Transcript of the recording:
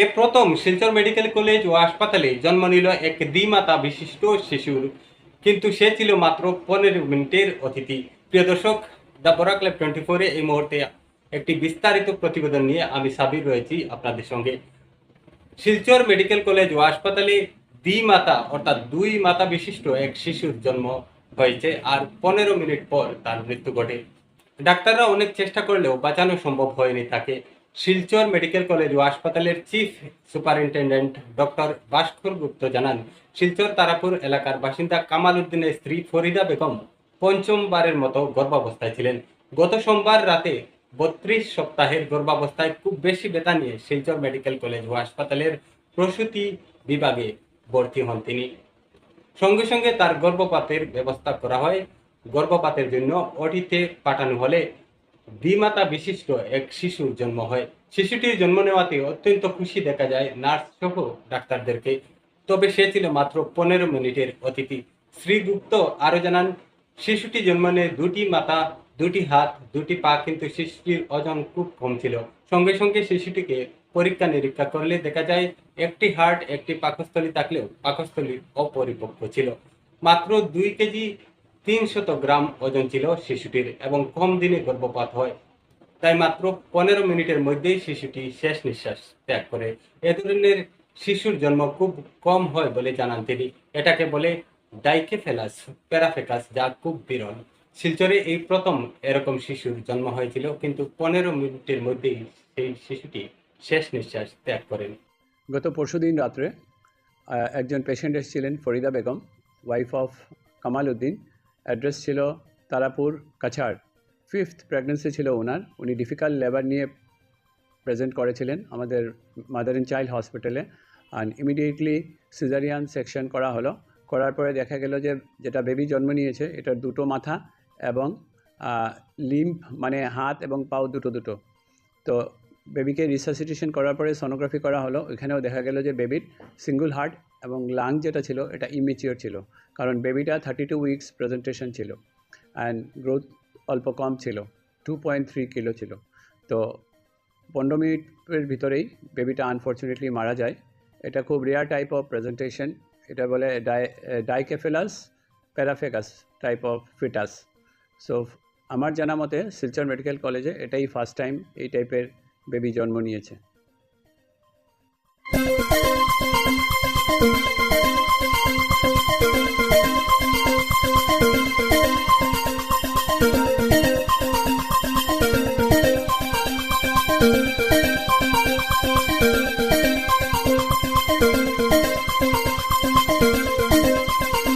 এ প্রথম Silchar medical college ও হাসপাতালে জন্ম নিল এক দ্বিমাতা বিশিষ্ট শিশুর। কিন্তু সে ছিল মাত্র পনেরো মিনিটের অতিথি। প্রিয় দর্শক, দ্য বরাক লাইভ টোয়েন্টি ফোরে এই মুহূর্তে একটি বিস্তারিত প্রতিবেদন নিয়ে আমি সাবির রয়েছি আপনাদের সঙ্গে। শিলচর মেডিকেল কলেজ ও হাসপাতালে দ্বি মাতা অর্থাৎ দুই মাতা বিশিষ্ট এক শিশুর জন্ম হয়েছে আর পনেরো মিনিট পর তার মৃত্যু ঘটে। ডাক্তাররা অনেক চেষ্টা করলেও বাঁচানো সম্ভব হয়নি তাকে। শিলচর মেডিকেল কলেজ ও হাসপাতালের chief superintendent doctor Bhaskar Gupta জানান, শিলচর তারাপুর এলাকার বাসিন্দা কামাল উদ্দিনের স্ত্রী ফরিদা বেগম পঞ্চমবারের মতো গর্ভাবস্থায় ছিলেন। গত সোমবার রাতে বত্রিশ সপ্তাহের গর্ভাবস্থায় খুব বেশি ব্যথা নিয়ে শিলচর মেডিকেল কলেজ ও হাসপাতালের প্রসূতি বিভাগে ভর্তি হন তিনি। সঙ্গে সঙ্গে তার গর্ভপাতের ব্যবস্থা করা হয়। গর্ভপাতের জন্য ওটিতে পাঠানো হলে দ্বিমাতা বিশিষ্ট এক শিশুর জন্ম হয়। শিশুটির জন্ম নেওয়াতে অত্যন্ত খুশি দেখা যায় নার্স সহ ডাক্তারদেরকে। তবে সে ছিল মাত্র পনেরো মিনিটের অতিথি। শ্রী গুপ্ত আরও জানান, শিশুটি জন্ম নিয়ে দুটি মাথা, দুটি হাত, দুটি পা, কিন্তু শিশুটির ওজন খুব কম ছিল। সঙ্গে সঙ্গে শিশুটিকে পরীক্ষা নিরীক্ষা করলে দেখা যায়, একটি হার্ট, একটি পাকস্থলী থাকলেও পাকস্থলী অপরিপক্ক ছিল। মাত্র দুই কেজি তিনশত গ্রাম ওজন ছিল শিশুটির এবং কম দিনে গর্ভপাত হয়। তাই মাত্র পনেরো মিনিটের মধ্যেই শিশুটি শেষ নিঃশ্বাস ত্যাগ করে। এ ধরনের শিশুর জন্ম খুব কম হয় বলে জানান তিনি। এটাকে বলে ডাইকেফেলাস প্যারাফেকাস, যা খুব বিরল। শিলচরে এই প্রথম এরকম শিশুর জন্ম হয়েছিল, কিন্তু পনেরো মিনিটের মধ্যেই সেই শিশুটি শেষ নিঃশ্বাস ত্যাগ করেন। গত পরশুদিন রাত্রে একজন পেশেন্ট এসেছিলেন, Farida Begum wife of Kamal Uddin. Address ছিল তারাপুর, কাছাড়। ফিফথ প্রেগনেন্সি ছিল ওনার। উনি ডিফিকাল্ট লেবার নিয়ে প্রেজেন্ট করেছিলেন আমাদের মাদার অ্যান্ড চাইল্ড হসপিটালে আর ইমিডিয়েটলি সিজারিয়ান সেকশন করা হলো। করার পরে দেখা গেল যে, যেটা বেবি জন্ম নিয়েছে এটার দুটো মাথা এবং লিম্প মানে হাত এবং পাও দুটো দুটো। তো বেবিকে রিসাসিটেশন করার পরে সোনোগ্রাফি করা হলো। এখানেও দেখা গেল যে বেবির সিঙ্গল হার্ট এবং লাং যেটা ছিল, এটা ইমেচিওর ছিল। কারণ বেবিটা থার্টি টু উইকস প্রেজেন্টেশন ছিল অ্যান্ড গ্রোথ অল্প কম ছিল টু পয়েন্ট থ্রি কিলো ছিল। তো পনেরো মিনিটের ভিতরেই বেবিটা আনফর্চুনেটলি মারা যায়। এটা খুব রেয়ার টাইপ অফ প্রেজেন্টেশন এটা বলে die dicephalus parapagus type of foetus so আমার জানা মতে শিলচর মেডিকেল কলেজে এটাই ফার্স্ট টাইম এই টাইপের বেবি জন্ম নিয়েছে।